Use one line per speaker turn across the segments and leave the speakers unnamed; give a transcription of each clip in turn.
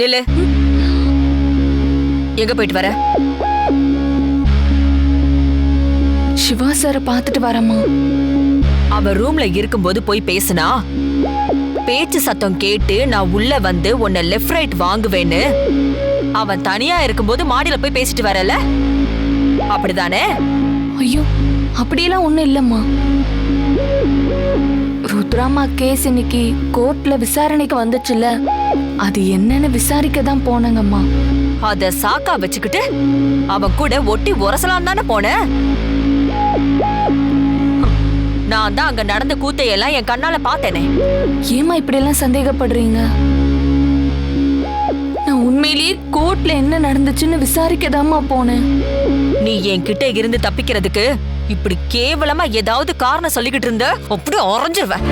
நில்லு. எங்க போயிட்டு வர?
சிவா சாரை பார்த்துட்டு வரேம்மா.
அவ ரூம்ல இருக்கும்போது போய் பேசுனா பேச்சு சத்தம் கேட்டு நான் உள்ள வந்து உன்னை லெஃப்ட் ரைட் வாங்குவேன்னு அவன் தனியா இருக்கும்போது மாடியில போய் பேசிட்டு வரல? அப்படிதானே?
ஐயோ அப்படியெல்லாம் ஒண்ணும் இல்லம்மா. ருத்ராமா கேஸ் இன்னைக்கு கோர்ட்ல விசாரணைக்கு வந்துச்சுல்ல. அது என்னன்னு விசாரிக்க தான் போனேங்கம்மா.
அத சாக்கா வச்சுக்கிட்டு அவன் கூட ஒட்டி உரசலாம் தானே போன? நான் தான் அங்க நடந்த கூத்தையெல்லாம் என் கண்ணால பார்த்தேனே.
ஏமா இப்படியெல்லாம் சந்தேகப்படுறீங்க? நான் உண்மையிலேயே கோர்ட்ல என்ன நடந்துச்சுன்னு விசாரிக்கதாம்மா போனேன்.
நீ என்கிட்ட இருந்து தப்பிக்கிறதுக்கு இப்படி கேவலமா ஏதாவது காரணம் சொல்லிக்கிட்டு இருந்த? அப்படி அரைஞ்சிருவேன்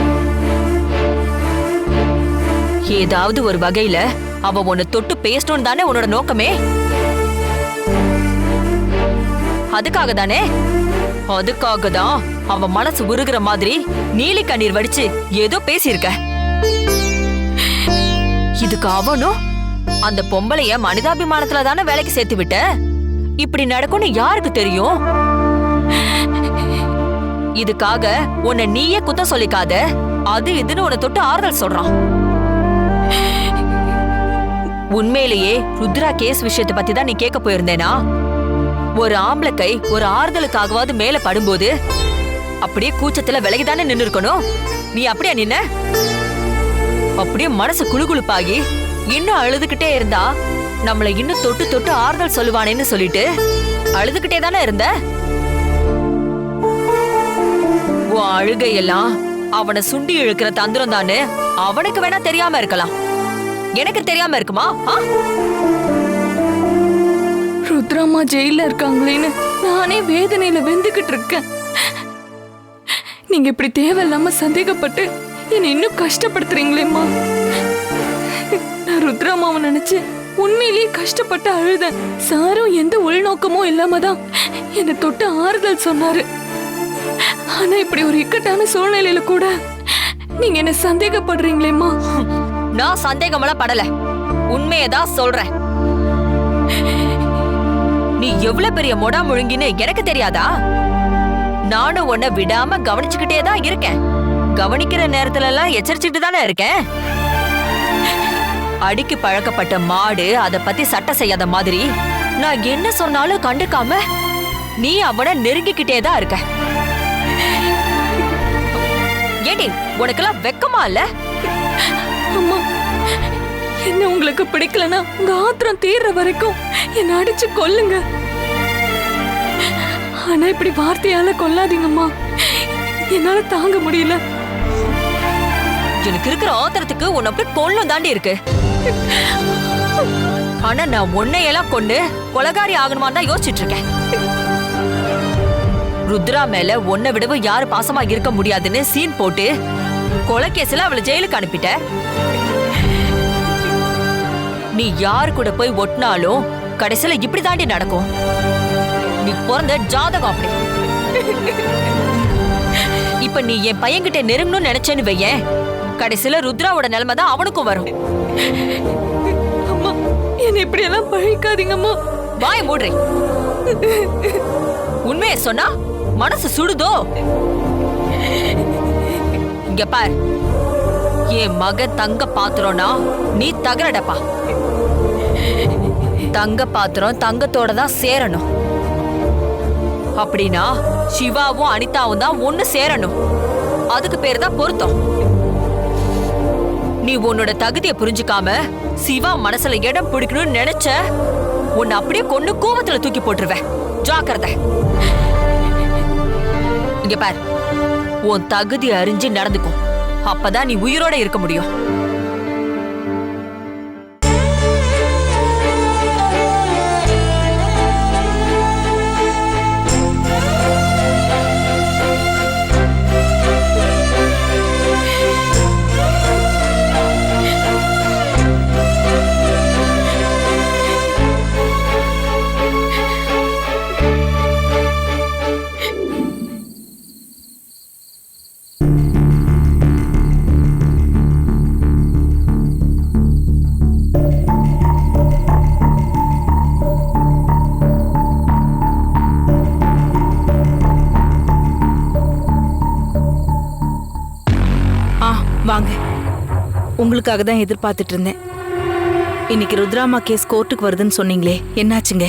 ஏதாவது ஒரு வகையில அவ உன்னை தொட்டு பேசணும் தானே உன்னோட நோக்கமே? அதுக்காக தானே? அதுக்காக தான் அவ மனசு உருகிற மாதிரி நீலி கண்ணீர் வடிச்சு ஏதோ பேசியிருக்க. இதுக்கு அவனும் அந்த பொம்பளைய மனிதாபிமானத்துல தானே வேலைக்கு சேர்த்து விட்ட? இப்படி நடக்கும்னு யாருக்கு தெரியும்? இதுக்காக உன்னை நீயே குத்தம் சொல்லிக்காத. அது இதுன்னு உன்னை தொட்டு ஆறுதல் சொல்றான். உண்மையிலேயே ருத்ரா கேஸ் விஷயத்தை பத்தி தான் நீ கேட்க போயிருந்தேனா? ஒரு ஆம்பளை கை ஒரு ஆறுதலுக்காகவாவது மேல படும்போது அப்படியே கூச்சத்துல விலகிதானே நின்னு இருக்கணும் நீ அப்படியா நின்ன? அப்படியே மனசு குழுகுழுப்பாகி இன்னும் அழுதுகிட்டே இருந்தா நம்மள இன்னும் தொட்டு தொட்டு ஆறுதல் சொல்லுவானேன்னு சொல்லிட்டு அழுதுகிட்டே தானே இருந்த? உன் அழுகையெல்லாம் அவனை சுண்டி இழுக்கிற தந்திரம் தானே? அவனுக்கு வேணா தெரியாம இருக்கலாம். எனக்கு தெரியாம இருக்குமா? ஆ?
ருத்ராமா ஜெயில இருக்காங்களேன்னு நானே வேதனையில வெந்துகிட்டு இருக்கேன். நீங்க இப்படி தேவையில்லாம சந்தேகப்பட்டு என்னை இன்னும் கஷ்டப்படுத்துறீங்களேம்மா. நான் ருத்ராமாவை நினைச்சு உண்மையிலேயே கஷ்டப்பட்டு அழுதேன். சாரும் எந்த உள்நோக்கமும் இல்லாம தான் என்னை தொட்டு ஆறுதல் சொன்னாரு. ஆனா இப்படி ஒரு இக்கட்டான சூழ்நிலையில கூட நீங்க என்ன சந்தேகப்படுறீங்களேம்மா?
நான் சந்தேகமெல்லாம் படல. உண்மையதான் சொல்றேன். நீ எவ்வளவு பெரிய மொடா முழுங்கின்னு எனக்கு தெரியாதா? நானும் உன்னை விடாம கவனிச்சுக்கிட்டே தான் இருக்கேன். கவனிக்கிற நேரத்துல எல்லாம் எச்சரிச்சுட்டு தானே இருக்கேன்? அடிக்கு பழக்கப்பட்ட மாடு அத பத்தி சட்டை செய்யாத மாதிரி நான் என்ன சொன்னாலும் கண்டுக்காம நீ அவனை நெருங்கிக்கிட்டே தான் இருக்க. ஏடி உனக்கெல்லாம் வெக்கமா இல்ல?
அம்மா என்ன உங்களுக்கு பிடிக்கலனா உங்க ஆத்திரம் தீர்ற வரைக்கும் என்ன அடிச்சு கொல்லுங்க. ஆனா இப்படி வார்த்தையால கொல்லாதீங்கம்மா. என்னால தாங்க முடியல.
எனக்கு இருக்கிற ஆத்திரத்துக்கு உன்னை அப்படியே கொல்லும் தாண்டி இருக்கு. ஆனா நான் உன்னையெல்லாம் கொண்டு கொலகாரி ஆகணுமான்னு தான் யோசிச்சுட்டு இருக்கேன். ருத்ரா மேல உன்னை விடவும் யாரு பாசமா இருக்க முடியாதுன்னு சீன் போட்டு கொலைகேஸ்ல அவளை ஜெயிலுக்கு அனுப்பிட்ட. நீ யாரு கூட போய் ஒட்டினாலும் கடைசியில இப்படி தாண்டி நடக்கும். நீ பிறந்த ஜாதகம் அப்படி. இப்ப நீ என் பையன்கிட்ட நெருங்கணும்னு நினைச்சேன்னு வையேன். கடைசியில ருத்ராவோட நிலைமை தான் அவனுக்கும் வரும்.
அம்மா என்ன இப்படி எல்லாம் பழிக்காதீங்கம்மா
வாய மூடுறி உண்மையை சொன்னா மனசு சுடுதோ? இங்க பார். என் மகன் தங்க பாத்திரம்னா நீ தகரடப்பா. தங்க பாத்திரம் தங்கத்தோட தான் சேரணும். அப்படின்னா சிவாவும் அனிதாவும் தான் ஒன்னு சேரணும். அதுக்கு பேரு தான் பொருத்தம். நீ உன்னோட தகுதியை புரிஞ்சுக்காம சிவா மனசுல இடம் பிடிக்கணும்னு நினைச்ச உன்னை அப்படியே கொண்டு கோபத்துல தூக்கி போட்டுருவேன். ஜாக்கிரதை. இங்க பார். உன் தகுதி அறிஞ்சு நடந்துக்கும் அப்பதான் நீ உயிரோட இருக்க முடியும்.
உங்களுக்காக தான் எதிர்பார்த்துட்டு இருந்தேன். இன்னைக்கு ருத்ராமா கேஸ் கோர்ட்டுக்கு வருதுன்னு சொன்னீங்களே என்னாச்சுங்க?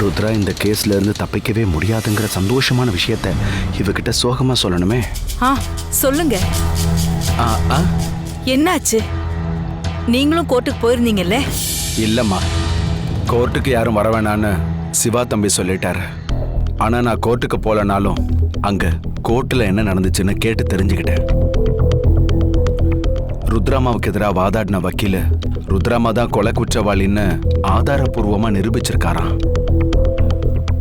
ருத்ரா இந்த கேஸ்ல இருந்து தப்பிக்கவே முடியாதுங்கிற சந்தோஷமான விஷயத்த இவகிட்ட சோகமா சொல்லணுமே?
ஆ சொல்லுங்க.
ஆ, ஆ,
என்னாச்சு? நீங்களும் கோர்ட்டுக்கு போயிருந்தீங்கல்ல?
இல்லம்மா. கோர்ட்டுக்கு யாரும் வர வேணான்னு சிவா தம்பி சொல்லிட்டாரு. ஆனா நான் கோர்ட்டுக்கு போலனாலும் அங்க கோர்ட்டுல என்ன நடந்துச்சுன்னு கேட்டு தெரிஞ்சுக்கிட்டேன். ருத்ராமாவுக்கு எதிராக வாதாடின வக்கீல ருத்ராமா தான் கொலை குற்றவாளின்னு ஆதாரபூர்வமா நிரூபிச்சிருக்காராம்.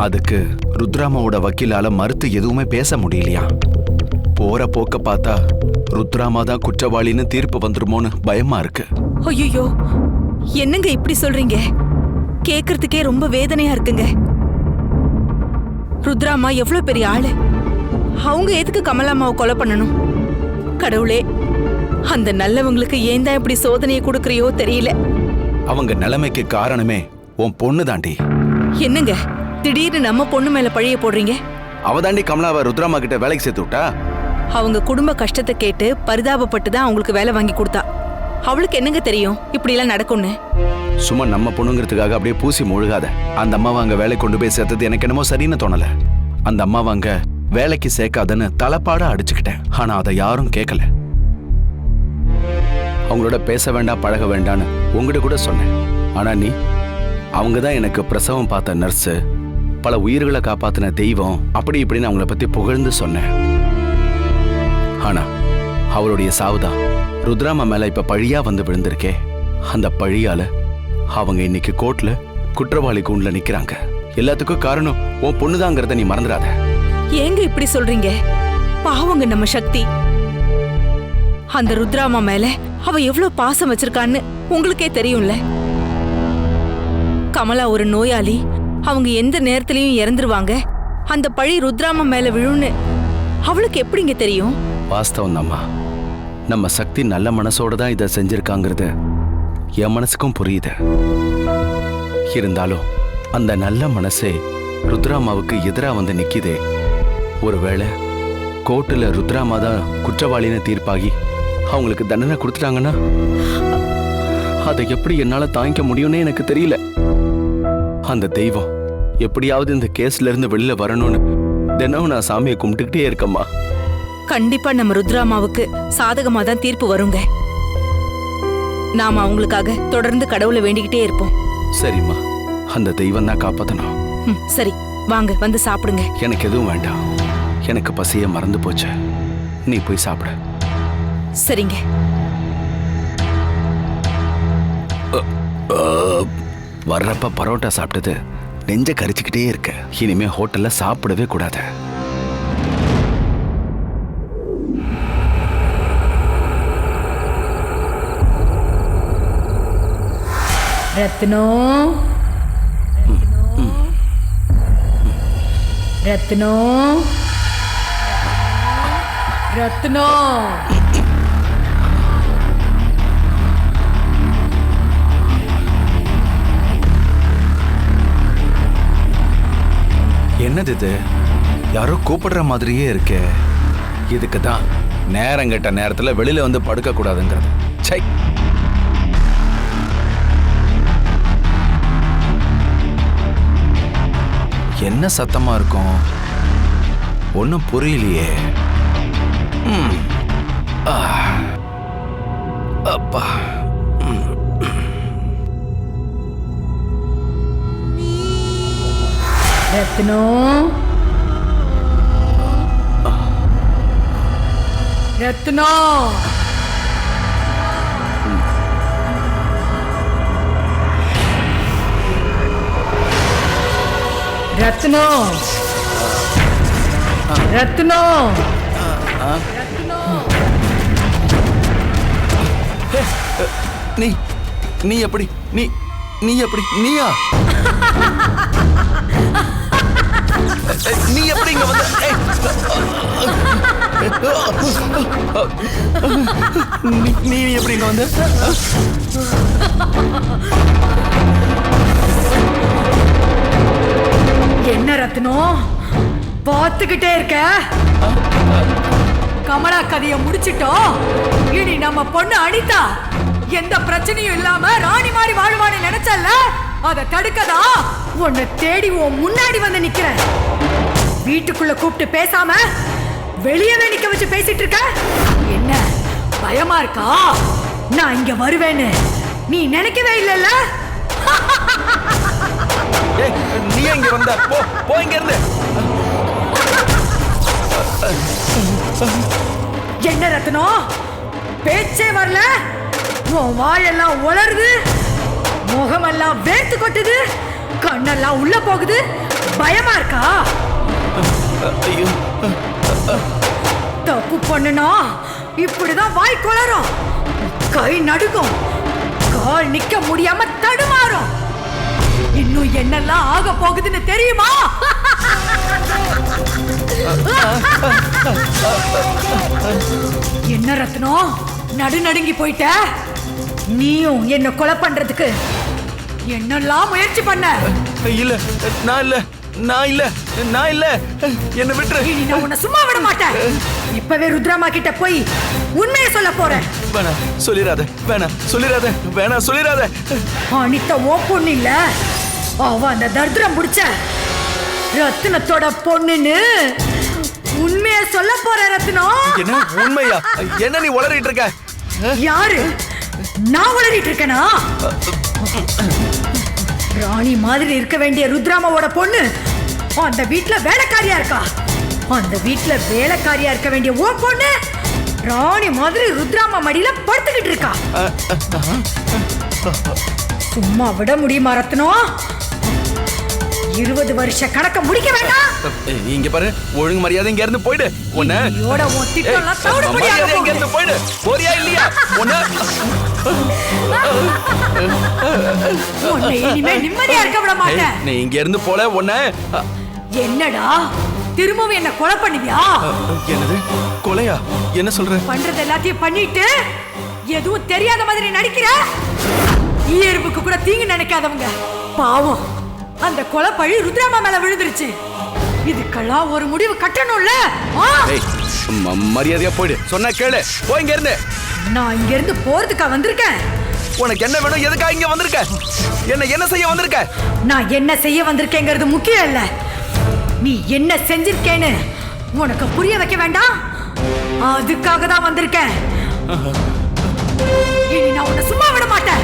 அதுக்கு ருத்ராமாவோட வக்கீலால மறுத்து எதுவுமே பேச முடியலையா? போற போக்க பார்த்தா ருத்ராமா தான் குற்றவாளின்னு தீர்ப்பு வந்துருமோன்னு பயமா இருக்கு.
ஐயோ என்னங்க இப்படி சொல்றீங்க? கேக்குறதுக்கே ரொம்ப வேதனையா இருக்குங்க. ருத்ராமா எவ்வளவு பெரிய ஆளு? அவங்க எதுக்கு கமலாமாவை கொலை பண்ணணும்? கடவுளே அந்த நல்லவங்களுக்கு ஏன் தான் இப்படி சோதனையை கொடுக்கறியோ தெரியல.
அவங்க நிலைமைக்கு காரணமே உன் பொண்ணு தாண்டி.
என்னங்க? திடீர்னு நம்ம பொண்ணு மேல பழிய போடுறீங்க?
அவ தாண்டி கமலாவை ருத்ராமா கிட்ட வேலைக்கு சேர்த்து விட்டா?
அவங்க குடும்ப கஷ்டத்தை கேட்டு பரிதாபப்பட்டு தான் அவங்களுக்கு வேலை வாங்கி கொடுத்தா. அவளுக்கு என்னங்க தெரியும் இப்படி எல்லாம் நடக்கும்னு?
சும்மா நம்ம பொண்ணுங்கிறதுக்காக அப்படியே பூசி முழுகாத. அந்த அம்மாவை அங்க வேலை கொண்டு போய் சேர்த்தது எனக்கு என்னமோ சரின்னு தோணல. அந்த அம்மாவை அங்க வேலைக்கு சேர்க்காதன்னு தலைப்பாடா அடிச்சுக்கிட்டேன். ஆனா அதை யாரும் கேட்கல. அவங்களோட பேச வேண்டாம் பழக வேண்டான்னு உங்ககிட்ட கூட சொன்னேன். ஆனா நீ அவங்க தான் எனக்கு பிரசவம் பார்த்த நர்ஸு பல உயிர்களை காப்பாத்தின தெய்வம் அப்படி இப்படின்னு அவங்கள பற்றி புகழ்ந்து சொன்னேன். ஆனா அவளுடைய சாவுதான் ருத்ராமா மேல இப்ப பழியா வந்து விழுந்திருக்கே அந்த பழியால் அவங்க இன்னைக்கு கோர்ட்ல குற்றவாளி கூண்டில் நிக்கிறாங்க. எல்லாத்துக்கும் காரணம் உன் பொண்ணுதாங்கிறத நீ மறந்துடாத.
ஏங்க இப்படி சொல்றீங்க? பாவங்க நம்ம சக்தி. அந்த ருத்ராமா மேல அவ எவ்வளவு பாசம் வச்சிருக்கான்னு உங்களுக்கே தெரியும்ல. கமலா ஒரு நோயாளி. அவங்க எந்த நேரத்திலயும் இறந்துருவாங்க. அந்த பழி ருத்ராமா மேல விழுன்னு அவளுக்கு எப்படிங்க தெரியும்?
வாஸ்தவம் தாம்மா. நம்ம சக்தி நல்ல மனசோட தான் இதை செஞ்சிருக்காங்கிறது. என் மனசுக்கும் புரியுது. இருந்தாலும் அந்த நல்ல மனசே ருத்ராமாவுக்கு எதிராக வந்து நிக்குதே. ஒருவேளை கோர்ட்டில் ருத்ராமா தான் குற்றவாளின்னு தீர்ப்பாகி அவங்களுக்கு தண்டனை கொடுத்துட்டாங்கன்னா அதை எப்படி என்னால தாங்கிக்க முடியும்னே எனக்கு தெரியல. அந்த தெய்வம் எப்படியாவது இந்த கேஸ்ல இருந்து வெளியில வரணும்னு தினம் நான் சாமியை கும்பிட்டுக்கிட்டே இருக்கேம்மா.
கண்டிப்பா நம்ம ருத்ராமாவுக்கு சாதகமா தான் தீர்ப்பு வருங்க. நாம அவங்களுக்காக தொடர்ந்து கடவுளை வேண்டிக்கிட்டே இருப்போம்.
சரிம்மா. அந்த தெய்வம் தான் காப்பாத்தணும்.
ம், சரி. வாங்க வந்து சாப்பிடுங்க.
எனக்கு எதுவும் வேண்டாம். எனக்கு பசிய மறந்து போச்சு. நீ போய் சாப்பிடு.
சரிங்க.
வர்றப்ப பரோட்டா சாப்பிட்டது நெஞ்ச கரிச்சுக்கிட்டே இருக்க. இனிமே ஹோட்டல்ல சாப்பிடவே கூடாது.
ரத்னம் ரத்னம் ரத்னம்
என்னது இது? யாரோ கூப்பிடுற மாதிரியே இருக்கே. இதுக்கு தான் நேரம் கெட்ட நேரத்துல வெளியில் வந்து படுக்க கூடாதுங்கிறது சை என்ன சத்தமா இருக்கும்? ஒன்றும் புரியலையே. அப்பா.
ரத்னோ ரத்னோ ரத்னோ ரத்னோ
நீ நீ எப்படி? நீ நீ எப்படி? நீயா? நீ எப்படி இங்க வந்த? நீ- எப்படி இங்க வந்த?
என்ன ரத்னம் பார்த்துக்கிட்டே இருக்க?
கமலா கதைய முடிச்சிட்டோம் இனி நம்ம பொண்ணு அனிதா. எந்த பிரச்சனையும் இல்லாம ராணி மாதிரி வாழ்வான்னு நினைச்சல்ல? அதை தடுக்கதா? உன்னை தேடி உன் முன்னாடி வந்து நிக்கிறேன். வீட்டுக்குள்ள கூப்பிட்டு பேசாம வெளியவே நிக்க வச்சு பேசிட்டு இருக்க? என்ன பயமா இருக்கா? நான் இங்க வருவேன்னு. நீ நினைக்கவே இல்லைல்ல?
நீ இங்க வந்த? போ போ இங்க இருந்து.
என்ன ரத்னம்? பேச்சே வரல? உன் வாயெல்லாம் உலருது. முகமெல்லாம் வேர்த்து கொட்டுது. கண்ணெல்லாம் உள்ள போகுது. பயமா இருக்கா? தப்பு பண்ணுனா? இப்படிதான் வாய் குளரும் கை நடுக்கும் கால் நிக்க முடியாம தடுமாறும். இன்னும் என்னெல்லாம் ஆக போகுதுன்னு தெரியுமா? என்ன ரத்னம்? நடு நடுங்கி போயிட்ட. நீயும் என்ன கொலை பண்றதுக்கு என்னெல்லாம் முயற்சி பண்ண?
இல்ல நான் இல்ல நான் இல்ல நான் இல்ல. என்ன விட்டுரு.
நான் உன்னை சும்மா விட மாட்டேன். இப்பவே ருத்ராமா கிட்ட போய் உண்மையை சொல்ல போறேன்.
வேணாம் சொல்லிராத. வேணாம் சொல்லிராத. வேணாம் சொல்லிராத.
அனிதா ஓ பொண்ணு இல்ல. அவ அந்த தர்திரம் பிடிச்ச ரத்தினத்தோட பொண்ணுன்னு உண்மைய சொல்ல போற ரத்னம்
என்ன உண்மையா? என்ன நீ உளறிட்டு இருக்க?
யாரு? நான் உளறிட்டு இருக்கேனா? ராணி மாதிரி இருக்க வேண்டிய ருத்ராமாவோட பொண்ணு அந்த வீட்ல வேலைக்காரியா இருக்கா? அந்த வீட்ல வேலைக்காரியா இருக்க வேண்டிய ஓ பொண்ணு ராணி மாதிரி ருத்ராமா மடியில படுத்துக்கிட்டு இருக்கா? சும்மா விட முடியுமா ரத்னம் இருபது வருஷ கணக்க முடிக்க வேண்டாம்.
இங்க பாரு. ஒழுங்கு மரியாதை இங்க இருந்து போயிடு. உன்ன மரியாதை இங்க இருந்து. போயிடு. போறியா இல்லையா? உன்ன
இனிமே நிம்மதியா இருக்க விட மாட்டேன்.
நீ இங்க இருந்து போல உன்ன
என்னடா? திரும்பவும் என்ன கொலை பண்ணுவியா?
என்னது? கொலையா? என்ன சொல்ற?
பண்றது எல்லாத்தையும் பண்ணிட்டு எதுவும் தெரியாத மாதிரி நடிக்கிற? ஈயருப்புக்கு கூட தீங்கு நினைக்காதவங்க. பாவம். அந்த கொலை பழி ருத்ராமா மேல விழுந்துருச்சு. இதுக்கெல்லாம் ஒரு முடிவு கட்டணும்ல?
மரியாதையா போயிடு. சொன்னா கேளு. போ இங்க இருந்து
நான் இங்க இருந்து போறதுக்கா வந்திருக்கேன்.
உனக்கு என்ன வேணும்? எதுக்கா இங்க வந்திருக்க? என்ன என்ன செய்ய வந்திருக்க?
நான் என்ன செய்ய வந்திருக்கேங்கிறது முக்கியம் இல்ல. நீ என்ன செஞ்சிருக்கேன்னு உனக்கு புரிய வைக்க வேண்டாம். அதுக்காக தான் வந்திருக்கேன். இனி நான் உன்னை சும்மா விட மாட்டேன்.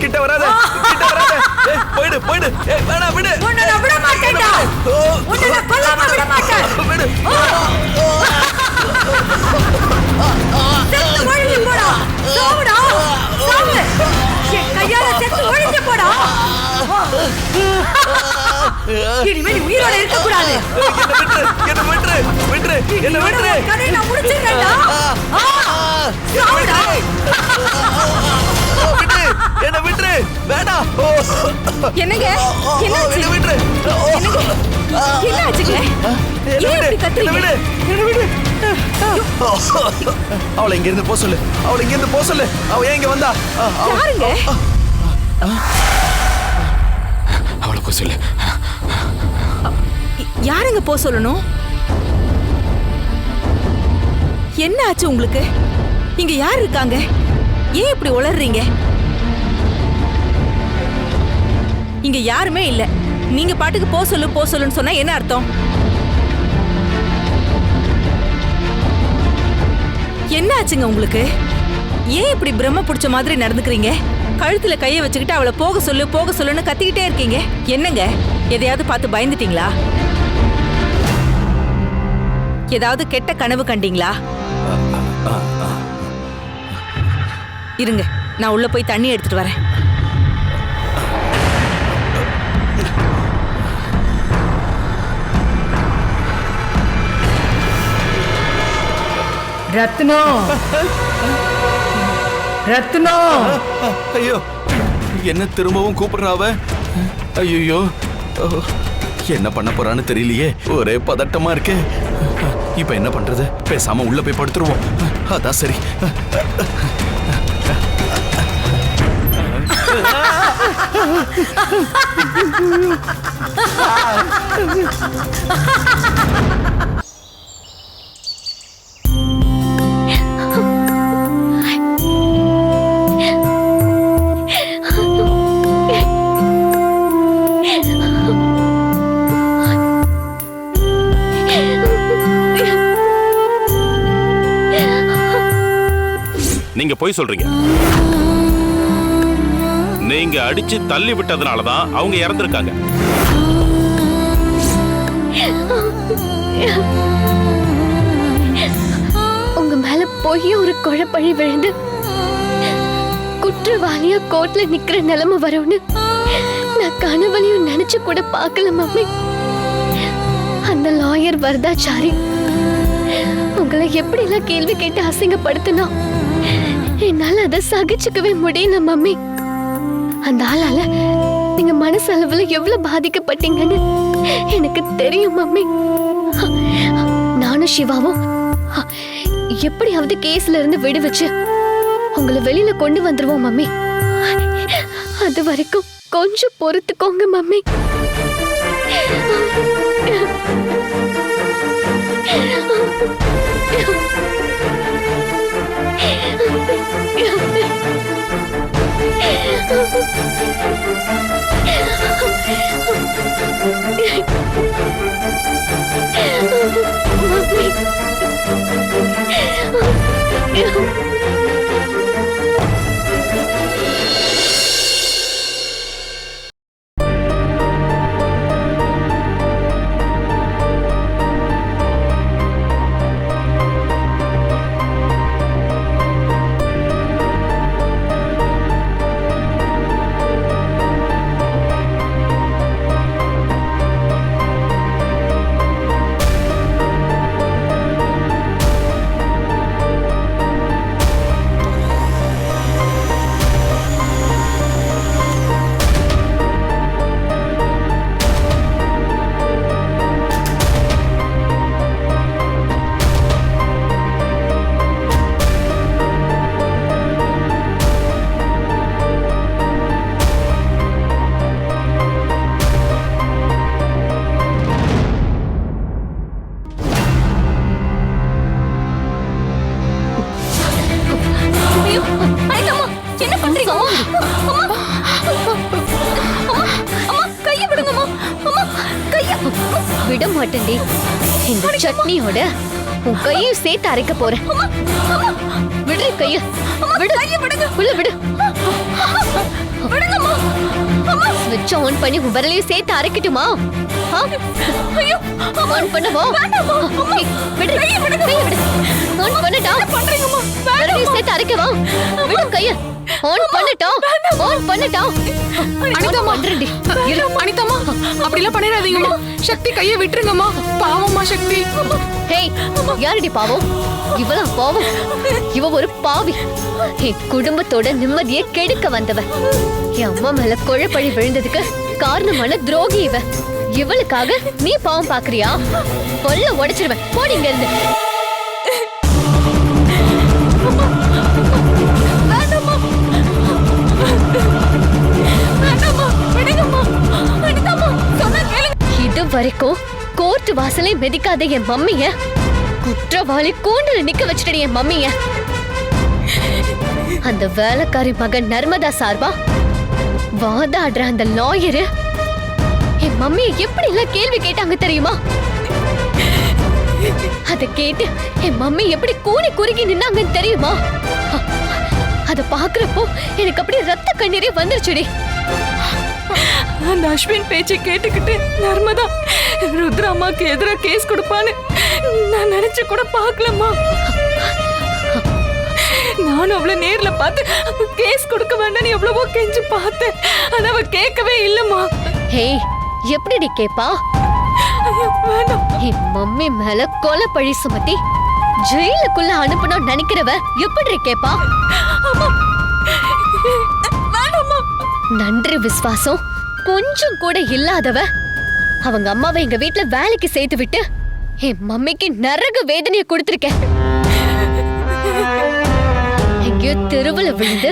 கிட்ட வராத கிட்ட வராத. போயிடு போயிடு. வேணாம் விடு.
உன்னை நான் விட மாட்டேன்டா. உன்னை நான் கொல்லாம விட மாட்டேன்.
விடு.
செத்து ஒழிஞ்சு போடா. சாவுடா. சாவு. என் கையால செத்து ஒழிஞ்சு போடா. இனிமே நீ உயிரோட இருக்க கூடாது
என்ன விட்டுரு விட்டுரு என்ன விட்டுரு.
கதை நான் முடிச்சிருக்கேன்டா ஆ, சாவுடா.
என்ன விட்டுரு. வேணாம்
என்னங்க?
என்ன விட்டுரு.
என்ன ஆச்சுங்க
அவளை இங்க இருந்து போ சொல்லு. அவளை இங்க இருந்து போ சொல்லு. அவ ஏன் இங்க வந்தா?
யாருங்க?
அவளை போய் சொல்லு.
யாருங்க போ சொல்லணும்? என்ன ஆச்சு உங்களுக்கு? இங்க யார் இருக்காங்க? ஏன் இப்படி உளறீங்க? இங்க யாருமே இல்ல. நீங்க பாட்டுக்கு போ சொல்லு போ சொல்லுன்னு சொன்னா என்ன அர்த்தம்? என்ன ஆச்சுங்க உங்களுக்கு? ஏன் இப்படி பிரம்ம பிடிச்ச மாதிரி நடந்துக்கிறீங்க? கழுத்துல கையை வச்சுக்கிட்டு அவளை போக சொல்லு போக சொல்லுன்னு கத்திக்கிட்டே இருக்கீங்க. என்னங்க? எதையாவது பார்த்து பயந்துட்டீங்களா? ஏதாவது கெட்ட கனவு கண்டீங்களா? இருங்க நான் உள்ள போய் தண்ணி எடுத்துட்டு வரேன்.
ரத்னம் ரத்னம்
ஐயோ என்ன திரும்பவும் கூப்பிடுறாவ ஐயோ என்ன பண்ண போறான்னு தெரியலையே. ஒரே பதட்டமா இருக்கே. இப்ப என்ன பண்றது? பேசாம உள்ள போய் படுத்துருவோம். அதான் சரி.
நீங்க போய் சொல்றீங்க. நீங்க அடிச்சு தள்ளி விட்டதுனால தான் அவங்க இறந்திருக்காங்க.
உங்க மேல பொய் ஒரு குழப்பழி விழுந்து குற்றவாளியா கோர்ட்ல நிக்கிற நிலைமை வரும்னு நான் கனவுலையும் நினைச்சு கூட பார்க்கல மம்மி. அந்த லாயர் வரதாச்சாரி உங்களை எப்படிலாம் கேள்வி கேட்டு அசிங்கப்படுத்தினா என்னால அதை சகிச்சுக்கவே முடியல மம்மி. அந்த ஆளால நீங்க மனசளவுல எவ்வளவு பாதிக்கப்பட்டீங்கன்னு எனக்கு தெரியும் மம்மி. நானும் சிவாவும் எப்படியாவது கேஸ்ல இருந்து விடுவிச்சு உங்களை வெளியில கொண்டு வந்துருவோம் மம்மி. அது வரைக்கும் கொஞ்சம் பொறுத்துக்கோங்க மம்மி. ஐயோ, கையும் சேர்த்து அரைக்க போறேன். விடு கைய. விடு. கைய விடுங்க உள்ள விடு. விடுங்கம்மா ஸ்விட்ச் ஆன் பண்ணி விரலையும் சேர்த்து அரைக்கட்டுமா? ஐயோ ஆன் பண்ணவா? விடு. கைய விடு. கைய விடு. ஆன் பண்ணடா பண்றீங்கம்மா விரலையும் சேர்த்து அரைக்கவா? விடு கைய. ஆன் பண்ணட்டா? ஆன் பண்ணட்டா?
அனிதாம்மா.
பண்றேன்டி.
இரு, அனிதாம்மா அப்படிலாம் பண்ணிடாதீங்கம்மா. சக்தி கையை விட்டுருங்கம்மா. பாவம்மா சக்தி.
ஹேய் யாரடி பாவம்? இவளா பாவம். இவ ஒரு பாவி. என் குடும்பத்தோட நிம்மதியை கெடுக்க வந்தவ. என் அம்மா மேல குழப்பழி விழுந்ததுக்கு காரணமான துரோகி இவ. இவளுக்காக நீ பாவம் பாக்குறியா? கொல்ல உடைச்சிருவேன். போடிங்க இருந்து இது வரைக்கும் கோர்ட் வாசலே மிதிக்காத என் மம்மிய? குற்றவாளி கூண்டுல நிக்க வச்சிட்டடி என் மம்மிய. அந்த வேலைக்காரி மகன் நர்மதா சார்பா? வாதாடுற அந்த லாயரு? என் மம்மியை எப்படி எல்லாம் கேள்வி கேட்டாங்க தெரியுமா? அத கேட்டு என் மம்மி எப்படி கூனி குறுகி நின்னாங்கன்னு தெரியுமா? அத பாக்குறப்போ எனக்கு அப்படியே ரத்த கண்ணீரே வந்துருச்சுடி.
அந்த அஸ்வின் பேச்சை கேட்டுக்கிட்டு நர்மதா ருத்ரா அம்மாக்கு எதிராக கேஸ் கொடுப்பான்னு நான் நினைச்சு கூட பார்க்கலம்மா. நானும் அவளை நேர்ல பார்த்து கேஸ் கொடுக்க வேண்டாம்னு எவ்வளவோ கெஞ்சி பார்த்தேன். ஆனா அவ கேட்கவே இல்லம்மா.
ஹேய் எப்படிடி கேப்பா?
வேண்டாம்.
என் மம்மி மேல கொலை பழி சுமத்தி ஜெயிலுக்குள்ள அனுப்பணும் நினைக்கிறவ எப்படி கேப்பா? நன்றி விசுவாசம் கொஞ்சம் கூட இல்லாதவ அவங்க அம்மாவை எங்க வீட்ல வேலைக்கு சேர்த்து விட்டு என் மம்மிக்கு நரக வேதனைய கொடுத்திருக்கேன். எங்கேயோ தெருவுல விழுந்து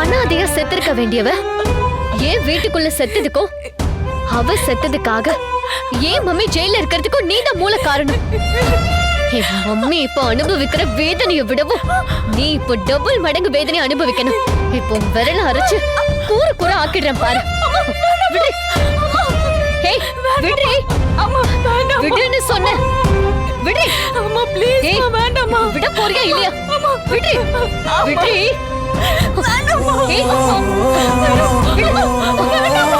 அனாதையா செத்திருக்க வேண்டியவ ஏன் வீட்டுக்குள்ள செத்ததுக்கும் அவ செத்ததுக்காக ஏன் மம்மி ஜெயில இருக்கிறதுக்கும் நீதான் மூல காரணம்? என் மம்மி இப்போ அனுபவிக்கிற வேதனையை விடவும் நீ இப்போ டபுள் மடங்கு வேதனை அனுபவிக்கணும். இப்போ விரல அரைச்சு கூறு கூற ஆக்கிடுறேன் பாரு. ஏய் விடுறி
அம்மா. வேண்டாம்
விடுன்னு சொன்ன. விடுறி
அம்மா ப்ளீஸ்
ஏய்
வேண்டாம்மா விட போறியா இல்லையா? அம்மா விடுறி விடுறி வேண்டாம்மா வேண்டாம்மா